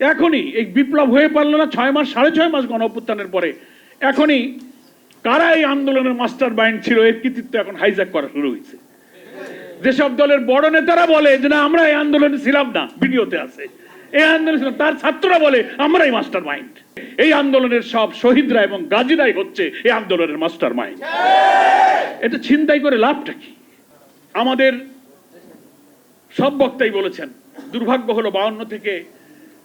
এখনই এই বিপ্লব হয়ে পারল না, ছয় মাস, সাড়ে ছয় মাস গণ অভ্যুত্থানের পরে। এখনই কারা এই আন্দোলনের মাস্টার মাইন্ড ছিল, এর কৃতিত্ব এখন হাইজ্যাক করা শুরু হয়েছে। যেসব দলের বড় নেতারা বলে যে, না, আমরা এই আন্দোলনে ছিলাম না ভিডিওতে আছে। এই আন্দোলনে ছিলাম, তার ছাত্ররা বলে, আমরাই মাস্টার মাইন্ড এই আন্দোলনের সব শহীদরা এবং গাজীরাই হচ্ছে এই আন্দোলনের মাস্টার মাইন্ড এটা ছিনতাই করে লাভটা কি? আমাদের সব বক্তাই বলেছেন, দুর্ভাগ্য হলো বাউন্ন থেকে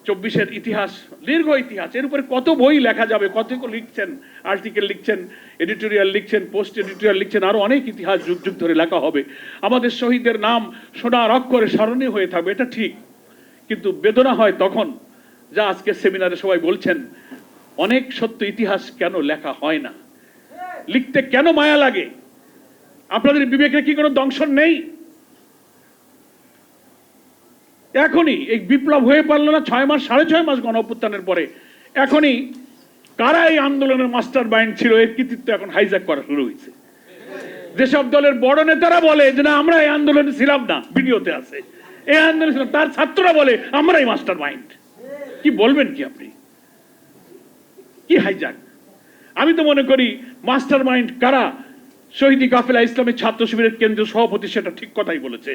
চব্বিশের ইতিহাস, দীর্ঘ ইতিহাস, এর উপরে কত বই লেখা যাবে, কত লিখছেন আর্টিকেল লিখছেন এডিটোরিয়াল লিখছেন পোস্ট এডিটোরিয়াল লিখছেন, আরও অনেক ইতিহাস যুগ যুগ ধরে লেখা হবে। আমাদের শহীদদের নাম সোনার অক্ষরে স্মরণীয় হয়ে থাকবে, এটা ঠিক। কিন্তু বেদনা হয় তখন, যা আজকে সেমিনারে সবাই বলছেন, অনেক সত্য ইতিহাস কেন লেখা হয় না? লিখতে কেন মায়া লাগে? আপনাদের বিবেকের কি কোনো দংশন নেই? এখনই এই বিপ্লব হয়ে পারল না, ছয় মাস, সাড়ে ছয় মাস গণ অভ্যুত্থানের পরে। এখনই কারা এই আন্দোলনের মাস্টার মাইন্ড ছিল, এর কৃতিত্ব এখন হাইজ্যাক করা শুরু হয়েছে। যেসব দলের বড় নেতারা বলে যে, না, আমরা এই আন্দোলনে ছিলাম না ভিডিওতে আছে। এই আন্দোলনে ছিলাম তার ছাত্ররা বলে, আমরাই মাস্টার মাইন্ড কি বলবেন কি আপনি? কি হাইজ্যাক আমি তো মনে করি মাস্টার মাইন্ড কারা? শহীদি কাফেলা ইসলামী ছাত্র শিবিরের কেন্দ্রীয় সভাপতি সেটা ঠিক কথাই বলেছে।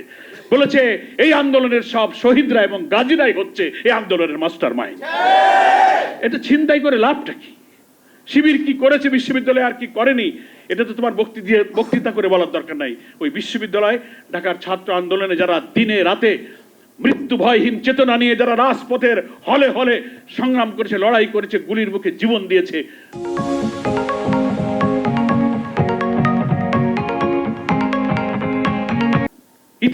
বলেছে, এই আন্দোলনের সব শহীদরা এবং গাজীরাই হচ্ছে এই আন্দোলনের মাস্টার মাইন্ড এটা ছিনতাই করে লাভটা কি? শিবির কি করেছে, বিশ্ববিদ্যালয়ে আর কি করেনি, এটা তো তোমার বক্তি দিয়ে, বক্তৃতা করে বলার দরকার নাই। ওই বিশ্ববিদ্যালয়, ঢাকার ছাত্র আন্দোলনে যারা দিনে রাতে মৃত্যু ভয়হীন চেতনা নিয়ে যারা রাজপথের হলে হলে সংগ্রাম করেছে, লড়াই করেছে, গুলির মুখে জীবন দিয়েছে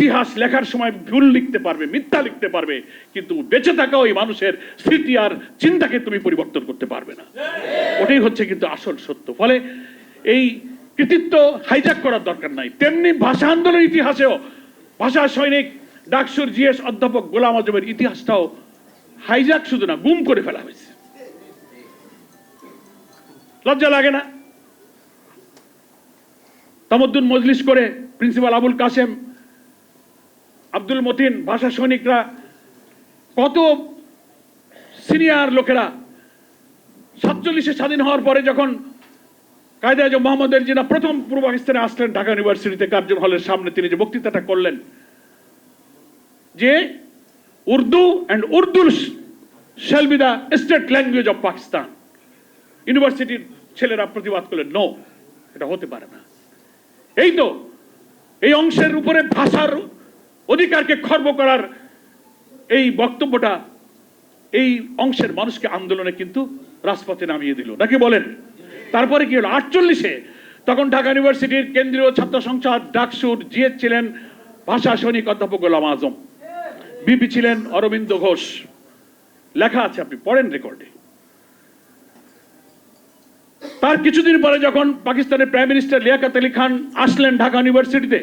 ইতিহাস লেখার সময় ভুল লিখতে পারবে, মিথ্যা লিখতে পারবে, কিন্তু বেঁচে থাকা ওই মানুষের স্মৃতি আর চিন্তাকে তুমি পরিবর্তন করতে পারবে না। ওটাই হচ্ছে কিন্তু আসল সত্য। ফলে এই কৃতিত্ব হাইজ্যাক করার দরকার নাই। তেমনি ভাষা আন্দোলনের ইতিহাসেও ভাষা সৈনিক ডাকসুর জিএস অধ্যাপক গোলাম আজমের ইতিহাসটাও হাইজ্যাক শুধু না, গুম করে ফেলা হয়েছে। লজ্জা লাগে না? তামদ্দুন মজলিস করে প্রিন্সিপাল আবুল কাসেম আব্দুল মতিন ভাষা সৈনিকরা, কত সিনিয়র লোকেরা, সাতচল্লিশে স্বাধীন হওয়ার পরে যখন কায়দা আজম মোহাম্মদের জিনা প্রথম পূর্ব পাকিস্তানে আসলেন ঢাকা ইউনিভার্সিটিতে কার্জন হলের সামনে, তিনি যে বক্তৃতাটা করলেন যে Urdu and উর্দুর shall be the state language of Pakistan ইউনিভার্সিটির ছেলেরা প্রতিবাদ করলেন নো এটা হতে পারে না। এই তো, এই অংশের উপরে ভাষার অধিকারকে খর্ব করার এই বক্তব্যটা এই অংশের মানুষকে আন্দোলনে কিন্তু রাজপথে নামিয়ে দিল। নাকি বলেন? তারপরে কি হলো? আটচল্লিশে তখন ঢাকা ইউনিভার্সিটির কেন্দ্রীয় ছাত্র সংসদ ডাকসুর জিএস ছিলেন ভাষা সৈনিক অধ্যাপক গোলাম আজম। বিপি ছিলেন অরবিন্দ ঘোষ। লেখা আছে আপনি, পড়েন রেকর্ডে। তার কিছুদিন পরে যখন পাকিস্তানের প্রাইম মিনিস্টার লিয়াকাত আলী খান আসলেন ঢাকা ইউনিভার্সিটিতে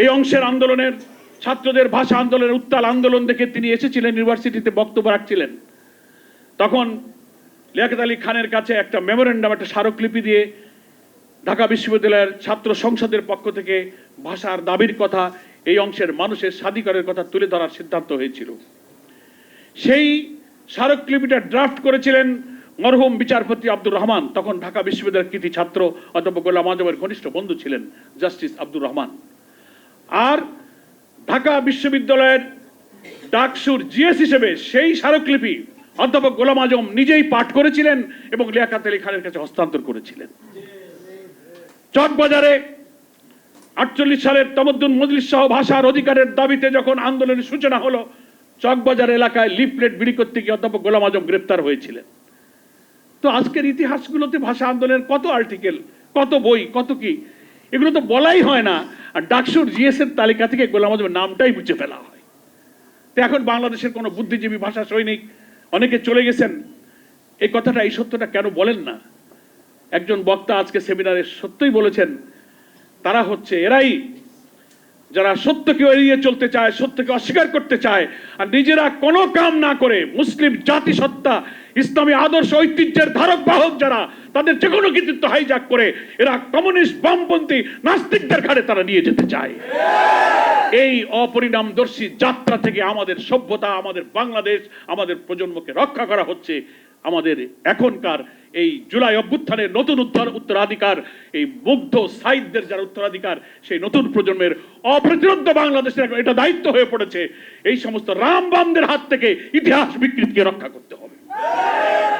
এই অংশের আন্দোলনের, ছাত্রদের ভাষা আন্দোলনের উত্তাল আন্দোলন দেখে তিনি এসেছিলেন, ইউনিভার্সিটিতে বক্তব্য রাখছিলেন। তখন লিয়াকত আলী খানের কাছে একটা মেমোরেন্ডাম, একটা স্মারকলিপি দিয়ে ঢাকা বিশ্ববিদ্যালয়ের ছাত্র সংসদের পক্ষ থেকে ভাষার দাবির কথা, এই অংশের মানুষের স্বাধিকারের কথা তুলে ধরার সিদ্ধান্ত হয়েছিল। সেই স্মারকলিপিটা ড্রাফট করেছিলেন মরহুম বিচারপতি আব্দুর রহমান। তখন ঢাকা বিশ্ববিদ্যালয়ের কৃতি ছাত্র অধ্যাপক গোলাম আজমের ঘনিষ্ঠ বন্ধু ছিলেন জাস্টিস আব্দুর রহমান। আর ঢাকা বিশ্ববিদ্যালয়ের ডাকসুর জিএস হিসেবে সেই স্মারকলিপি অধ্যাপক গোলাম আজম নিজেই পাঠ করেছিলেন এবং লিয়াকাত আলী খানের কাছে হস্তান্তর করেছিলেন। চকবাজারে আটচল্লিশ সালের তমদ্দুন মজলিস সহ ভাষার অধিকারের দাবিতে যখন আন্দোলনের সূচনা হলো, চকবাজার এলাকায় লিফলেট বিলি করতে গিয়ে অধ্যাপক গোলাম আজম গ্রেপ্তার হয়েছিলেন। তো আজকের ইতিহাসগুলোতে ভাষা আন্দোলনের কত আর্টিকেল, কত বই, কত কি এগুলো তো বলাই হয় না। আর ডাকসুর জিএস এর তালিকা থেকে গোলাম আজমের নামটাই মুছে ফেলা হয়। তো এখন বাংলাদেশের কোনো বুদ্ধিজীবী ভাষা সৈনিক অনেকে চলে গেছেন। এই কথাটা, এই সত্যটা কেন বলেন না? একজন বক্তা আজকে সেমিনারে সত্যই বলেছেন, তারা হচ্ছে এরাই যারা সত্যকে এড়িয়ে চলতে চায়, সত্যকে অস্বীকার করতে চায়, আর নিজেরা কোনো কাম না করে মুসলিম জাতিসত্তা ইসলামী আদর্শ ঐতিহ্যের ধারক বাহক যারা, তাদের যে কোনো কৃতিত্ব হাইজাক করে, এরা কমিউনিস্ট বামপন্থী নাস্তিকদের ঘাড়ে তারা নিয়ে যেতে চায়। এই অপরিণামদর্শী যাত্রা থেকে আমাদের সভ্যতা, আমাদের বাংলাদেশ, আমাদের প্রজন্মকে রক্ষা করা হচ্ছে। আমাদের এখনকার এই জুলাই অভ্যুত্থানের নতুন উত্তর, উত্তরাধিকার, এই মুগ্ধ সাহিত্যের যারা উত্তরাধিকার, সেই নতুন প্রজন্মের অপ্রতিরোধ বাংলাদেশের এটা দায়িত্ব হয়ে পড়েছে। এই সমস্ত রামবামদের হাত থেকে ইতিহাস বিকৃতিকে রক্ষা করতে হবে। Amen.